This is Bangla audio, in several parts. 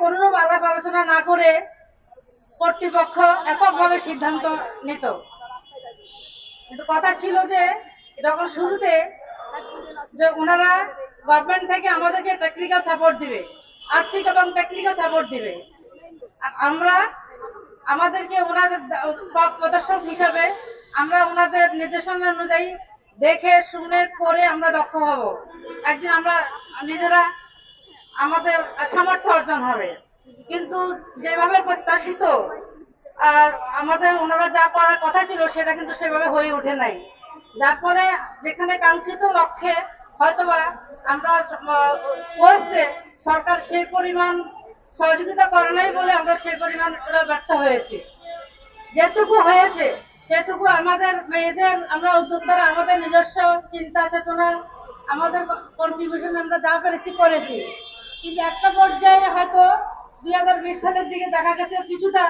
কোনোরূপ আলাপ আলোচনা না করে কর্তৃপক্ষ এককভাবে সিদ্ধান্ত নিত। কিন্তু কথা ছিল যে, যখন শুরুতে যে ওনারা গভর্নমেন্ট থেকে আমাদেরকে টেকনিক্যাল সাপোর্ট দিবে, আর্থিক এবং টেকনিক্যাল সাপোর্ট দিবে, আর আমরা আমাদেরকে ওনাদের পথ প্রদর্শক হিসাবে আমরা ওনাদের নির্দেশনা অনুযায়ী দেখে, শুনে করে আমরা দক্ষ হব। একদিন আমরা নিজেরা আমাদের সামর্থ্য অর্জন হবে। কিন্তু যেভাবে প্রত্যাশিত, আর আমাদের ওনারা যা করার কথা ছিল, সেটা কিন্তু সেভাবে হয়ে ওঠে নাই। যার ফলে যেখানে কাঙ্ক্ষিত লক্ষ্যে হয়তোবা আমরা পৌঁছতে সরকার সেই পরিমাণ সহযোগিতা করে নাই বলে আমরা সেই পরিমাণ ব্যর্থ হয়েছি। যেটুকু হয়েছে, সেটুকু আমাদের মেয়েদের, আমরা উদ্যোক্তারা, আমাদের নিজস্ব চিন্তা চেতনা আমাদের কন্ট্রিবিউশন আমরা যা পেরেছি করেছি। কিন্তু একটা পর্যায়ে হয়তো দুই বিশ সালের দিকে দেখা গেছে কিছুটা,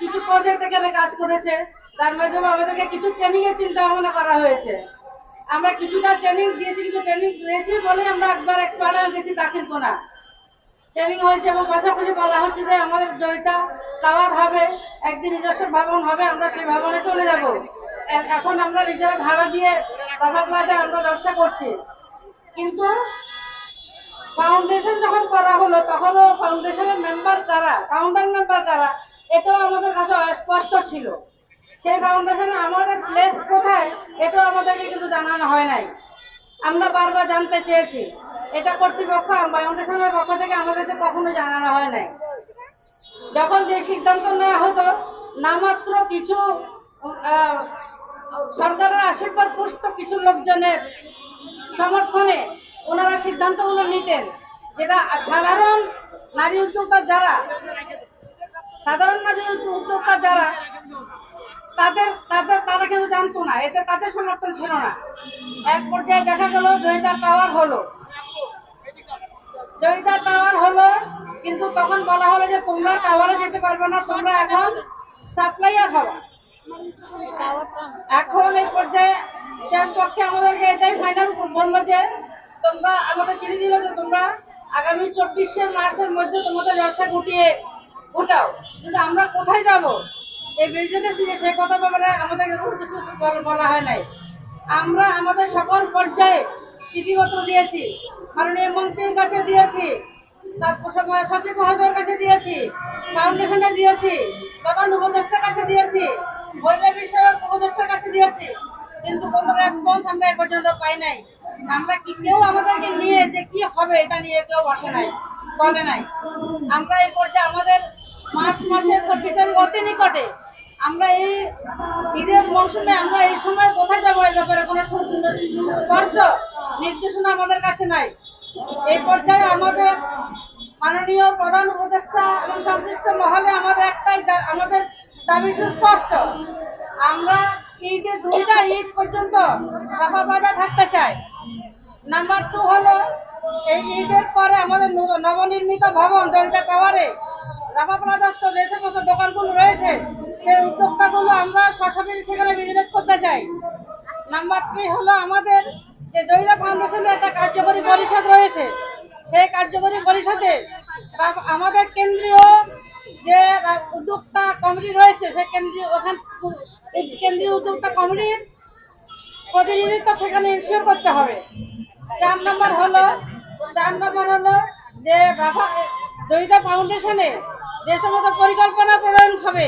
কিছু প্রজেক্ট এখানে কাজ করেছে। তার মাধ্যমে আমাদেরকে কিছু ট্রেনিং এর চিন্তা ভাবনা করা হয়েছে। আমরা কিছুটা ট্রেনিং দিয়েছি কিছু ট্রেনিং দিয়েছি বলে আমরা একবার এক্সপার্ট হয়ে গেছি তা কিন্তু না ট্রেনিং হয়েছে এবং পাশাপাশি বলা হচ্ছে যে আমাদের জয়িতা টাওয়ার হবে, একদিন নিজস্ব ভবন হবে, আমরা সেই ভবনে চলে যাব। এখন আমরা নিজেরা ভাড়া দিয়ে রাফা প্লাজা আমরা ব্যবসা করছি। কিন্তু ফাউন্ডেশন যখন করা হলো, তখনও ফাউন্ডেশনের মেম্বার কারা? ফাউন্ডার মেম্বার কারা? এটাও আমাদের কাছে অস্পষ্ট ছিল। সেই ফাউন্ডেশনে আমাদের প্লেস কোথায়, এটাও আমাদেরকে কিন্তু জানানো হয় নাই। আমরা বারবার জানতে চেয়েছি। এটা কর্তৃপক্ষ ফাউন্ডেশনের পক্ষ থেকে আমাদেরকে কখনো জানানো হয় নাই। যখন যে সিদ্ধান্ত নেওয়া হতো নামাত্র কিছু সরকারের আশীর্বাদ পুষ্ট কিছু লোকজনের সমর্থনে ওনারা সিদ্ধান্তগুলো নিতেন, যেটা সাধারণ নারী উদ্যোক্তা যারা, সাধারণ নারী উদ্যোক্তা যারা, তাদের তাদের, তারা কেউ জানতো না, এতে তাদের সমর্থন ছিল না। এক পর্যায়ে দেখা গেল জয়িতা টাওয়ার হলো। জয়িতা টাওয়ার হলো, কিন্তু তখন বলা হলো যে তোমরা টাওয়ারে যেতে পারবে না, তোমরা এখন সাপ্লাইয়ার হবে এখন এই পর্যায়ে শেষ পক্ষে আমাদেরকে এটাই ফাইনাল বলল যে তোমরা আমাদের চিঠি দিল যে তোমরা আগামী চব্বিশে মার্চের মধ্যে তোমাদের ব্যবসা গুটিয়ে উঠাও কিন্তু আমরা কোথায় যাব? এই বিজনেস নিয়ে সেই কথা ব্যাপারে আমাদেরকে কোনো কিছু বলা হয় নাই। আমরা আমাদের সকল পর্যায়ে চিঠিপত্র দিয়েছি, মাননীয় মন্ত্রীর কাছে দিয়েছি তারপর সচিব মহোদয়ের কাছে দিয়েছি ফাউন্ডেশনে দিয়েছি, প্রধান উপদেষ্টার কাছে দিয়েছি মহিলা বিষয়ক উপদেষ্টার কাছে দিয়েছি। কিন্তু কোনো রেসপন্স আমরা এ পর্যন্ত পাই নাই। আমরা কি কেউ আমাদেরকে নিয়ে যে কি হবে এটা নিয়ে কেউ বসে নাই, বলে নাই। আমরা এই পর্যায়ে আমাদের মার্চ মাসের চব্বিশ অতি নিকটে আমরা এই ঈদের মৌসুমে আমরা এই সময় কোথায় যাব এই ব্যাপারে কোনো স্পষ্ট নির্দেশনা আমাদের কাছে নাই। এই পর্যায়ে আমাদের মাননীয় প্রধান উপদেষ্টা এবং সংশ্লিষ্ট মহলে আমাদের একটাই আমাদের দাবি সুস্পষ্ট। আমরা ঈদের দুইটা ঈদ পর্যন্ত রাফা বাজার থাকতে চাই। নাম্বার টু হলো, এই ঈদের পরে আমাদের নবনির্মিত ভবন জয়িতা টাওয়ারে রাফা প্লাজাস্থ যে সমস্ত দোকানগুলো রয়েছে। সেই উদ্যোক্তাগুলো আমরা সরাসরি সেখানে বিজনেস করতে চাই। নাম্বার থ্রি হলো আমাদের যে জয়িতা ফাউন্ডেশনের একটা কার্যকরী পরিষদ রয়েছে। সেই কার্যকরী পরিষদে আমাদের কেন্দ্রীয় যে উদ্যোক্তা কমিটি রয়েছে সেই কেন্দ্রীয়, ওখান, কেন্দ্রীয় উদ্যোক্তা কমিটির প্রতিনিধিত্ব সেখানে ইনশিওর করতে হবে। চার নম্বর হলো, চার নম্বর হলো যে রাফা দইতা ফাউন্ডেশনে যে সমস্ত পরিকল্পনা প্রণয়ন হবে,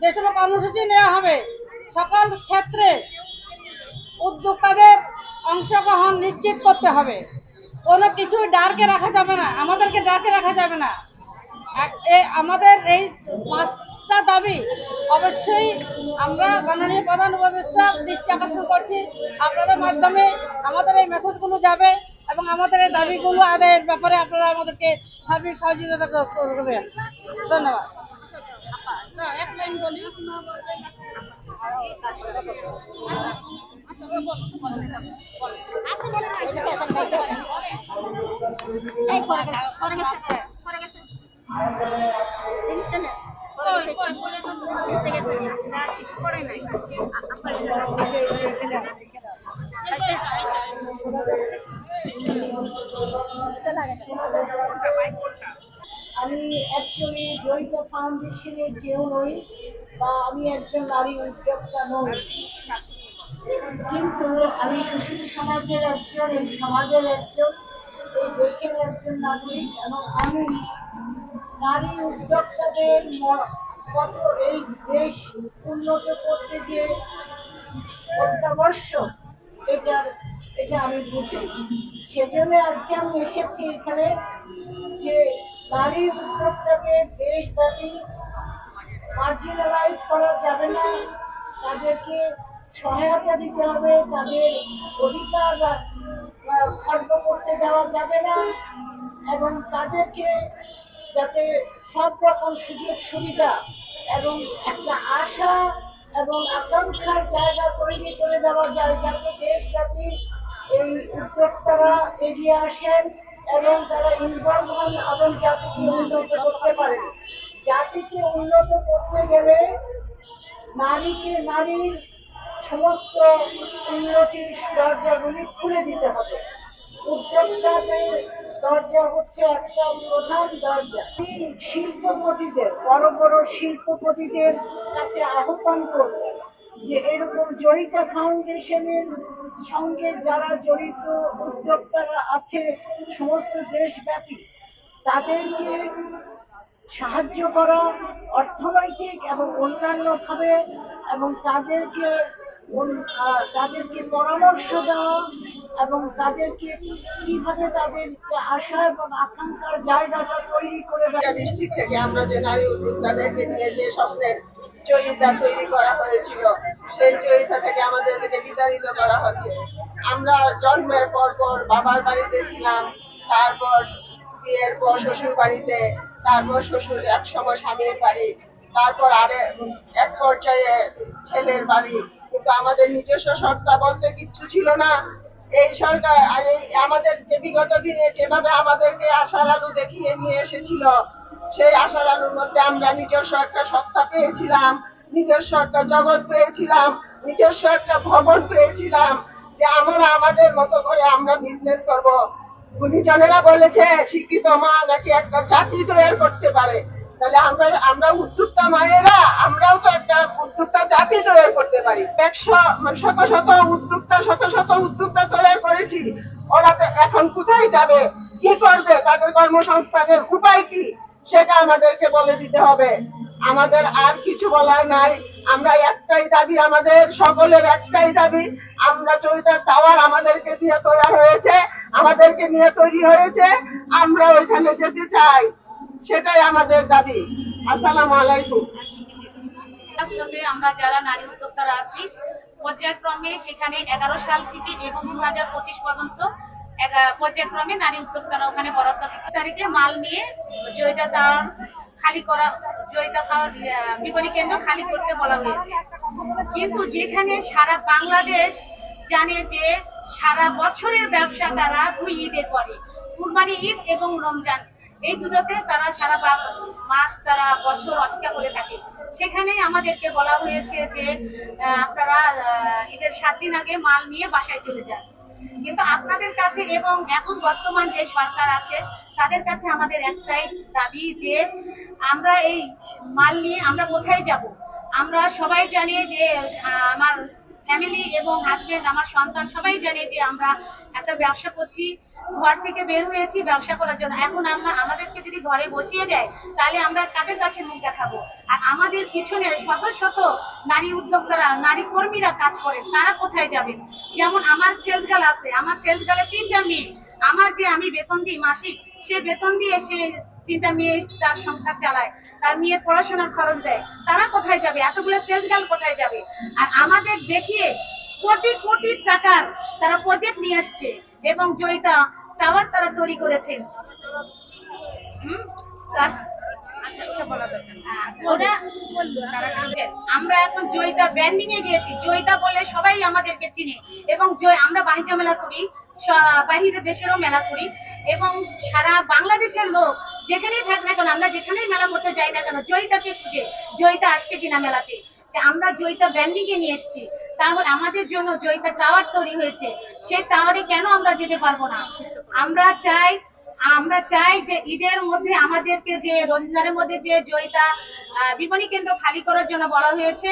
যে সমস্ত কর্মসূচি নেওয়া হবে, সকল ক্ষেত্রে উদ্যোক্তাদের অংশগ্রহণ নিশ্চিত করতে হবে। কোনো কিছুই ডার্কে রাখা যাবে না, আমাদেরকে ডার্কে রাখা যাবে না। আমাদের এই পাঁচটা দাবি। অবশ্যই আমরা মাননীয় প্রধান উপদেষ্টার দৃষ্টি আকর্ষণ করছি। আপনাদের মাধ্যমে আমাদের এই মেসেজগুলো যাবে এবং আমাদের এই দাবিগুলো আদায়ের ব্যাপারে আপনারা আমাদেরকে সার্বিক সহযোগিতা করবেন। ধন্যবাদ। আচ্ছা অ্যাকচুয়ালি দ্বৈত ফাউন্ডেশনের কেউ নই, বা আমি একজন নারী উদ্যোক্তা নই। কিন্তু আমি সুশীল সমাজের একজন, এই সমাজের একজন, এই দেশের একজন নাগরিক, এবং আমি নারী উদ্যোক্তাদের কত এই দেশ উন্নত করতে যে অত্যাবশ্যক এটার এটা আমি বুঝি। সেজন্য আজকে আমি এসেছি এখানে যে নারী উদ্যোক্তাদের দেশব্যাপী মার্জিনালাইজ করা যাবে না। তাদেরকে সহায়তা দিতে হবে। তাদের অধিকার খর্ব করতে দেওয়া যাবে না। এবং তাদেরকে যাতে সব রকম সুযোগ সুবিধা এবং একটা আশা এবং আকাঙ্ক্ষার জায়গা তৈরি করে দেওয়া যায়, যাতে দেশব্যাপী এই উদ্যোক্তারা এগিয়ে আসেন। এবং তারা ইনভলভ হন এবং জাতিকে উন্নত করতে পারেন জাতিকে উন্নত করতে গেলে নারীকে নারীর সমস্ত উন্নতির দরজাগুলি খুলে দিতে হবে। উদ্যোক্তাদের দরজা হচ্ছে একটা প্রধান দরজা। শিল্পপতিদের, বড় বড় শিল্পপতিদের কাছে আহ্বান করব যে এরকম জড়িতা ফাউন্ডেশনের সঙ্গে যারা জড়িত উদ্যোক্তারা আছে, সমস্ত দেশব্যাপী, তাদেরকে সাহায্য করা অর্থনৈতিক এবং অন্যান্যভাবে এবং তাদেরকে তাদেরকে পরামর্শ দেওয়া এবং তাদেরকে কীভাবে তাদেরকে আশা এবং আকাঙ্ক্ষার জায়গাটা তৈরি করে দেওয়া। ডিস্ট্রিক্ট থেকে আমরা যে নারী উদ্যোক্তাদেরকে নিয়ে যে স্বপ্নের জয়িতা তৈরি করা হয়েছিল। সেই জয়িতা থেকে আমাদেরকে বিতাড়িত করা হচ্ছে। আমরা জন্মের পর পর বাবার বাড়িতে ছিলাম, তারপর বিয়ের পর শ্বশুর বাড়িতে, তারপর শ্বশুর এক সময় স্বামীর বাড়ি, তারপর আরে এক পর্যায়ে ছেলের বাড়ি। কিন্তু আমাদের নিজস্ব সত্তা বলতে কিচ্ছু ছিল না। এই সরকার আমাদের যে বিগত দিনে যেভাবে আমাদেরকে আশার আলো দেখিয়ে নিয়ে এসেছিল সেই আশার আলোর মধ্যে আমরা নিজস্ব একটা সত্তা পেয়েছিলাম নিজস্ব একটা জগৎ পেয়েছিলাম নিজস্ব একটা ভবন পেয়েছিলাম, যে আমরা আমাদের মতো করে আমরা বিজনেস করব। গুণীজনেরা বলেছে, শিক্ষিত মা নাকি একটা জাতি তৈরি করতে পারে। তাহলে আমরা আমরা উদ্যোক্তা মায়েরা, আমরাও তো একটা উদ্যোক্তা জাতি তৈরি করতে পারি। একশো, শত শত উদ্যোক্তা, শত শত উদ্যোক্তা তৈরি করেছি। ওরা তো এখন কোথায় যাবে? কি করবে? তাদের কর্মসংস্থানের উপায় কি? সেটা আমাদেরকে বলে দিতে হবে। আমাদের আর কিছু বলার নাই। আমরা একটাই দাবি, আমাদের সকলের একটাই দাবি, আমরা চৈতার টাওয়ার আমাদেরকে দিয়ে তৈরি হয়েছে, আমাদেরকে নিয়ে তৈরি হয়েছে, আমরা ওইখানে যেতে চাই। সেটাই আমাদের দাবি। আসসালামু আলাইকুম। আমরা যারা নারী উদ্যোক্তারা আছি, পর্যায়ক্রমে সেখানে এগারো সাল থেকে এবং দু হাজার পঁচিশ পর্যন্ত পর্যায়ক্রমে নারী উদ্যোক্তারা ওখানে বরাদ্দ তারিখে মাল নিয়ে জয়টা তার খালি করা জয়িতা খাওয়ার ইয়া, বিপণী কেন্দ্র খালি করতে বলা হয়েছে। কিন্তু যেখানে সারা বাংলাদেশ জানে যে সারা বছরের ব্যবসা তারা দুই ঈদে করে কুরবানি ঈদ এবং রমজান। এই দুটোতে তারা সারা মাস তারা বছর অপেক্ষা করে থাকে। সেখানে আমাদেরকে বলা হয়েছে যে আপনারা ঈদের সাত দিন আগে মাল নিয়ে বাসায় চলে যান। কিন্তু আপনাদের কাছে এবং এখন বর্তমান যে সরকার আছে, তাদের কাছে আমাদের একটাই দাবি যে আমরা এই মাল নিয়ে আমরা কোথায় যাব? আমরা সবাই জানি যে আমার ফ্যামিলি এবং হাজবেন্ড আমার সন্তান, সবাই জানে যে আমরা একটা ব্যবসা করছি, ঘর থেকে বের হয়েছি ব্যবসা করার জন্য। এখন আমরা আমাদেরকে যদি ঘরে বসিয়ে দেয়, তাহলে আমরা কাদের কাছে মুখ দেখাবো। আর আমাদের পিছনে শত শত নারী উদ্যোক্তারা, নারী কর্মীরা কাজ করেন, তারা কোথায় যাবেন? যেমন আমার সেলস গার্ল আছে, আমার সেলস গার্লের তিনটা মেয়ে। আমার যে আমি বেতন দিই মাসিক, সে বেতন দিয়ে সে তিনটা মেয়ে তার সংসার চালায় তার মেয়ের পড়াশোনার খরচ দেয় তারা কোথায় যাবে? এতগুলো সেলস গার্ল কোথায় যাবে? আর আমাদের দেখিয়ে কোটি কোটি টাকার তারা প্রজেক্ট নিয়ে আসছে এবং জয়িতা টাওয়ার তারা তৈরি করেছেন। আচ্ছা, নেই। আচ্ছা, আমরা এখন জয়িতা ব্যান্ডিং এ গিয়েছি। জয়িতা বলে সবাই আমাদেরকে চিনে এবং আমরা বাণিজ্য মেলা করি বাহিরের দেশেরও মেলা করি এবং সারা বাংলাদেশের লোক যেখানেই থাক না কেন, আমরা যেখানেই মেলা করতে যাই না কেন, জয়িতাকে খুঁজে, জয়িতা আসছে কিনা মেলাতে? আমরা জয়িতা ব্র্যান্ডিং এ নিয়ে এসেছি। তাহলে আমাদের জন্য জয়িতা টাওয়ার তৈরি হয়েছে। সেই টাওয়ারে কেন আমরা যেতে পারব না? আমরা চাই আমরা চাই যে ঈদের মধ্যে আমাদেরকে যে রমজানের মধ্যে যে জয়িতা বিপণী কেন্দ্র খালি করার জন্য বলা হয়েছে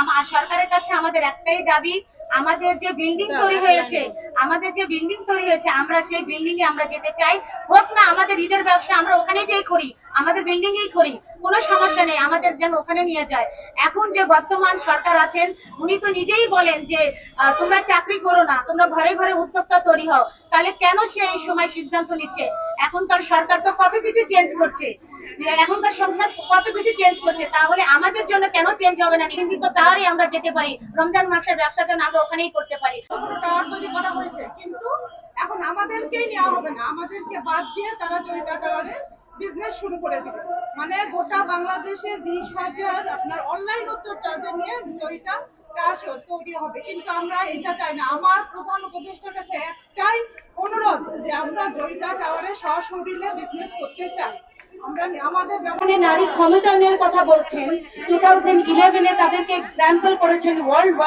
আমার সরকারের কাছে আমাদের একটাই দাবি আমাদের যে বিল্ডিং তৈরি হয়েছে আমাদের যে বিল্ডিং তৈরি হয়েছে আমরা সেই বিল্ডিং এ আমরা যেতে চাই। হোক না আমাদের ঈদের ব্যবসা আমরা ওখানে যেই করি আমাদের বিল্ডিং এই করি কোনো সমস্যা নেই আমাদের যেন ওখানে নিয়ে যায়। এখন যে বর্তমান সরকার আছেন উনি তো নিজেই বলেন যে তোমরা চাকরি করো না তোমরা ঘরে ঘরে উদ্যোক্তা তৈরি হও। তাহলে কেন সে এই সময় সিদ্ধান্ত নিচ্ছে? এখনকার সরকার তো কত কিছু চেঞ্জ করছে। যে এখনকার সংসার কত কিছু চেঞ্জ করছে, তাহলে আমাদের জন্য কেন চেঞ্জ হবে না? নির্মিত টাওয়ারে আমরা যেতে পারি, রমজান মাসের ব্যবসা যেন আমরা ওখানেই করতে পারি। তৈরি করা হয়েছে, কিন্তু এখন আমাদেরকেই নেওয়া হবে না। আমাদেরকে বাদ দিয়ে তারা জয়িতা টাওয়ারে বিজনেস শুরু করে দিবে। মানে গোটা বাংলাদেশে বিশ হাজার আপনার অনলাইন উদ্যোক্তাদের নিয়ে জয়িতা তৈরি হবে। কিন্তু আমরা এটা চাই না। আমার প্রধান উপদেষ্টার কাছে একটাই অনুরোধ যে আমরা জয়িতা টাওয়ারে সশরীরে বিজনেস করতে চাই। কথা বলছেন। তাদেরকে এক্সাম্পল করেছেন ওয়ার্ল্ড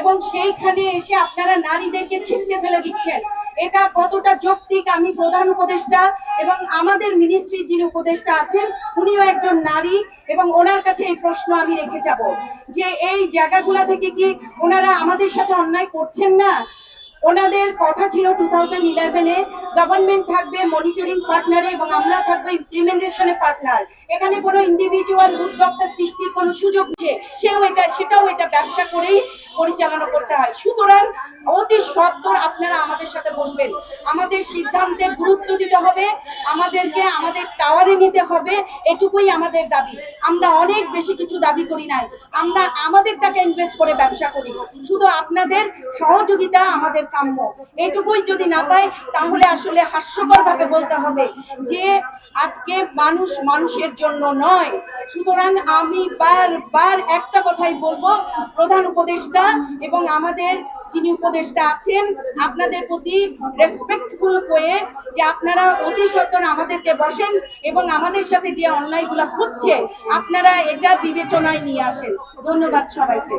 এবং সেইখানে এসে আপনারা নারীদেরকে ছিটকে ফেলে দিচ্ছেন। এটা কতটা যৌক্তিক? আমি প্রধান উপদেষ্টা এবং আমাদের মিনিস্ট্রি যিনি উপদেষ্টা আছেন, উনিও একজন নারী এবং ওনার কাছে এই প্রশ্ন আমি রেখে যাব যে এই জায়গাগুলা থেকে কি ওনারা আমাদের সাথে অন্যায় করছেন না? ওনাদের কথা ছিল টু থাউজেন্ড ইলেভেনে গভর্নমেন্ট থাকবে মনিটরিং পার্টনারে এবং আমরা থাকব ইমপ্লিমেন্টেশনে পার্টনার এখানে কোনো ইন্ডিভিজুয়াল উদ্যোক্তা সৃষ্টির কোনো সুযোগ নেই। সেও এটা, সেটাও এটা ব্যবসা করেই পরিচালনা করতে হয়। সুতরাং অতি সত্বর আপনারা আমাদের সাথে বসবেন। আমাদের সিদ্ধান্তের গুরুত্ব দিতে হবে। আমাদেরকে আমাদের টাওয়ারে নিতে হবে। এটুকুই আমাদের দাবি। আমরা অনেক বেশি কিছু দাবি করি নাই। আমরা আমাদের টাকা ইনভেস্ট করে ব্যবসা করি। শুধু আপনাদের সহযোগিতা আমাদের কাম্য। এইটুকুই যদি না পাই, তাহলে আসলে হাস্যকর ভাবে বলতে হবে যে, আজকে মানুষ মানুষের জন্য নয়। সুতরাং আমি বারবার একটা কথাই বলব। প্রধান উপদেষ্টা এবং আমাদের যিনি উপদেষ্টা আছেন, আপনাদের প্রতি রেসপেক্টফুল হয়ে যে আপনারা অতি সত্তর আমাদেরকে বসেন এবং আমাদের সাথে যে অনলাইনগুলো হচ্ছে, আপনারা এটা বিবেচনায় নিয়ে আসেন। ধন্যবাদ সবাইকে।